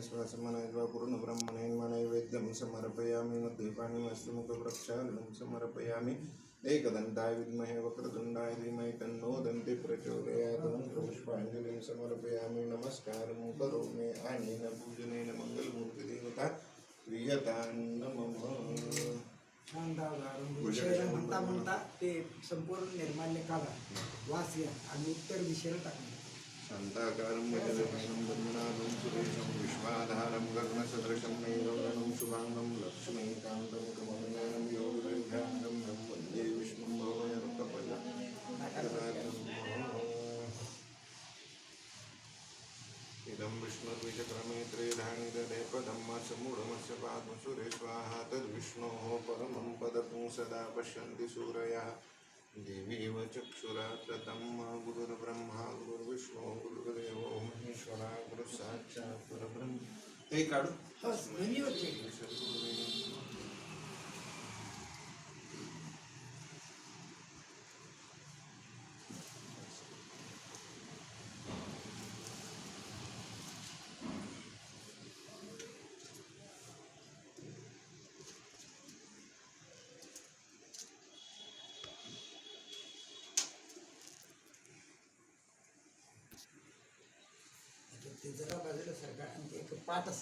श्वासमनय्वा पूर्णब्रह्मणैर्मणैवेद्यं समर्पयामि। मद्यपानिमस्तु मुखप्रक्षालनं समर्पयामि एकदन्ताय विद्महे वक्रतुण्डाय धीमहि तन्नो ते संपूर्ण निर्माल्य काढा वास या आणि उत्तर दिशेला टाकणे शान्ताकारं गजगणं ब्रह्मणादं सुरेशं, विश्वाधारं, गगनसदृशं मेघवर्णं शुभाङ्गं लक्ष्मीकान्तं कमलनयनं योगविभ्याङ्गं तं वंदे विष्णुं भवयरुकपदं इदं त्रेधानि ददे पाद्मसुरे तद्विष्णोः परमं पदपुं सदा पश्यन्ति सूरयः। चक्षुरा ततं गुरुर्ब्रह्मा गुरुर्विष्णू गुरुसाक्षात् परब्रह्म ते काढू. ते. जरा बाजूला सरकार आणि एक पाठ असेल